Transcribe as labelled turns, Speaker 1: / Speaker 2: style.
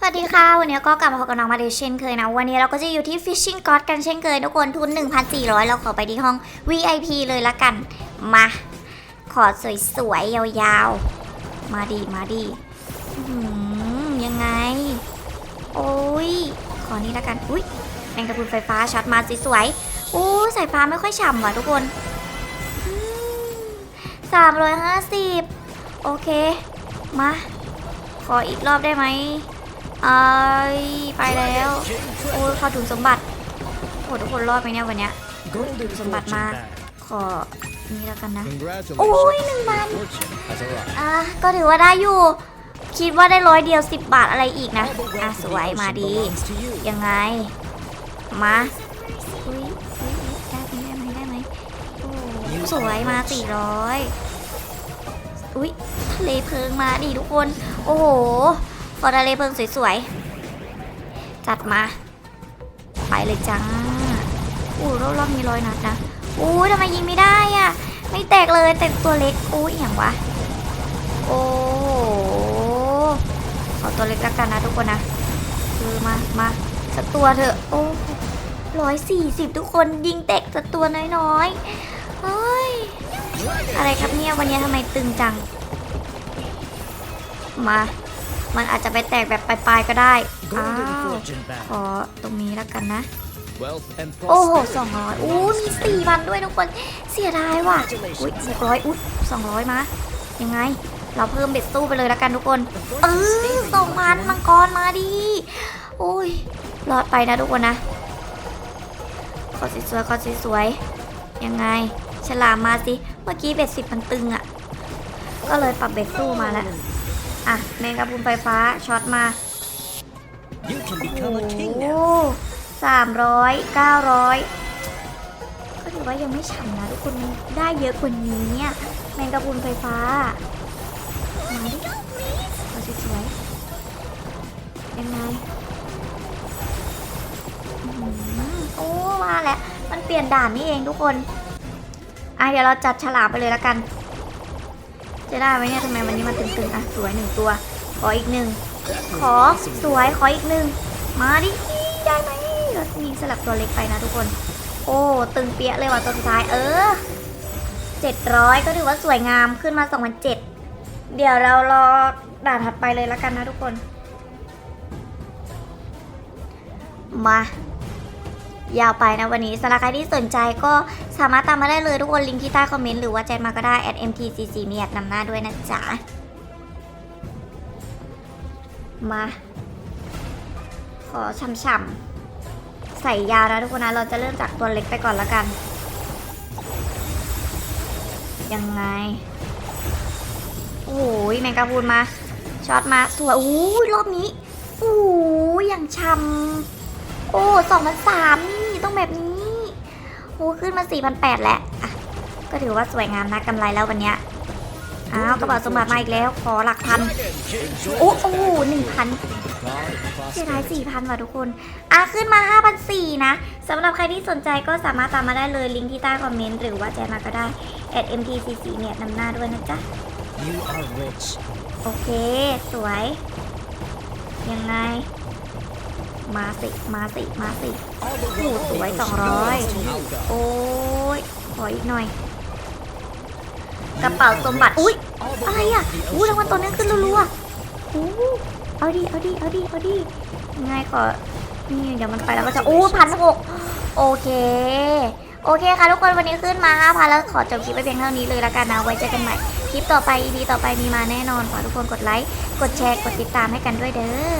Speaker 1: สวัสดีค่ะ วันนี้ก็กลับมาพบกับน้องมาเดเช่นเคยนะ วันนี้เราก็จะอยู่ที่ Fishing God กันเช่นเคยทุกคนทุน 1,400 เราขอไปที่ห้อง VIP เลยละกัน มา ขอสวยๆ ยาวๆ มาดีมาดียังไง โอ้ย ขอนี้ละกัน อุ้ยแมงกะพรุนไฟฟ้าช็อตมาสวยๆโอ้สายฟ้าไม่ค่อยฉ่ำว่ะทุกคนสามร้อยห้าสิบโอเค มา ขออีกรอบได้ไหม ไอ้ยไปแล้วโอ้ยขอถุงสมบัติโอ้ทุกคนรอดไหมเนี่ยวันเนี้ย
Speaker 2: Golden
Speaker 1: Sumbat
Speaker 2: fortune
Speaker 1: ma.
Speaker 2: bag.
Speaker 1: ขอนี่แล้วกันนะ โอ้ยหนึ่งพันอะก็ถือว่าได้อยู่ คิดว่าได้ร้อยเดียว10บาทอะไรอีกนะ อะสวยมาดี ยังไง มาอุ้ยได้ไหมได้ไหมได้ไหมโอ้สวยมา400อุ้ยทะเลเพลิงมาดิทุกคน โอ้โห ขอทะเลเพลิงสวยๆ จัดมา ไปเลยจ้าอู้รอบรอบมีรอยนัดนะอู้ทำไมยิงไม่ได้อะ ไม่แตกเลยแต่ตัวเล็กอู้อย่างวะ โอ้โหขอตัวเล็กแล้วกันนะทุกคนนะคือมามาสักตัวเถอะ โอ้ร้อยสี่สิบทุกคนยิงแตกสักตัวน้อยๆเฮ้ย อะไรครับเนี่ย วันนี้ทำไมตึงจัง มา มันอาจจะไปแตกแบบปลายๆก็ได้อ้า
Speaker 2: Golden
Speaker 1: ว
Speaker 2: fortune bag.
Speaker 1: ขอตรงนี้แล้วกันนะ
Speaker 2: Wealth and
Speaker 1: โอ้โห
Speaker 2: prosperity.
Speaker 1: สองร้อยอู้มีสี่พันด้วยทุกคน เสียดายว่ะ อุ้ยหกร้อยอุ้ยสองร้อยมา ยังไง เราเพิ่มเบ็ดสู้ไปเลยแล้วกันทุกคน เออสองพันมังกรมาดีโอ้ย รอดไปนะทุกคนนะ ขอสวยๆขอสวยๆยังไง ฉลามมาสิ เมื่อกี้เบ็ดสิบมันตึงอะ่ะ ก็เลยปรับเบ็ดสู้มาแล้ว อะแมงกะพรุนไฟฟ้าช็อตมา
Speaker 2: You can become a king
Speaker 1: โอ้
Speaker 2: now.
Speaker 1: สามร้อยเก้าร้อยก็ถือว่ายังไม่ฉ่ำนะทุกคนมันได้เยอะกว่านี้อะแมงกะพรุนไฟฟ้ามาดิเอาสวยๆยังไงอื้อหือโอ้มาแล้วมันเปลี่ยนด่านนี่เองทุกคนอะเดี๋ยวเราจัดฉลามไปเลยแล้วกัน จะได้ไหมเนี่ยทำไมวันนี้มันตึงๆอะสวยหนึ่งตัว ขออีกหนึ่งขอสวยขออีกหนึ่งมาดิได้ไหมเรามีสลับตัวเล็กไปนะทุกคน โอ้ตึงเปี้ยเลยว่ะตัวสุดท้ายเออเจ็ดร้อยก็ถือว่าสวยงามขึ้นมาสองพันเจ็ดเดี๋ยวเรารอด่านถัดไปเลยแล้วกันนะทุกคน มา ยาวไปนะวันนี้สำหรับใครที่สนใจก็สามารถตามมาได้เลยทุกคนลิงก์ที่ใต้คอมเมนต์หรือว่าแชทมาก็ได้ at mtcc มีแอดนำหน้าด้วยนะจ๊ะ มา ขอช่ำๆใส่ยาวนะทุกคนนะเราจะเริ่มจากตัวเล็กไปก่อนละกัน ยังไง โอ้ยแมงกะพรุนมาช็อตมาสวยโอ้ยรอบนี้โอ้ยอย่างช่ำ โอ้สองพันสามนี่ต้องแบบนี้โอ้ขึ้นมาสี่พันแปดแล้วอะก็ถือว่าสวยงามนะกำไรแล้ววันเนี้ยอ้าวกระเป๋าสมบัติมาอีกแล้ว ขอหลักพัน โอ้โอ้หนึ่งพัน
Speaker 2: God
Speaker 1: เสีย
Speaker 2: prosperity.
Speaker 1: ดายสี่พันว่ะทุกคน อะ ขึ้นมา5 0 0 4นะสำหรับใครที่สนใจก็สามารถตามมาได้เลย ลิงก์ที่ใต้คอมเมนต์ หรือว่าแจ้งมาก็ได้ at mtcc เนี่ยนำหน้าด้วยนะจ๊ะ
Speaker 2: You are rich.
Speaker 1: โอเค สวย ยังไง มาสิมาสิมาสิ
Speaker 2: All the
Speaker 1: Ủa,
Speaker 2: wealth of the
Speaker 1: tuổi
Speaker 2: ocean
Speaker 1: còn
Speaker 2: belongs
Speaker 1: rồi.
Speaker 2: to you, God.
Speaker 1: โอ้ยขออีกหน่อย กระเป๋าสมบัติอุ้ยอะไรอะอู้รางวัลตัวนี้ขึ้นรัวๆอู้เอาดิเอาดิเอาดิเอาดิยังไงขอนี่เดี๋ยวมันไปแล้วก็จะโอ้พันหกโอเคโอเคค่ะทุกคนวันนี้ขึ้นมา5,000แล้วขอจบคลิปไปเพียงเท่านี้เลยละกันนะไว้เจอกันใหม่คลิปต่อไป EP ต่อไปมีมาแน่นอนขอทุกคนกดไลค์กดแชร์กดติดตามให้กันด้วยเด้อ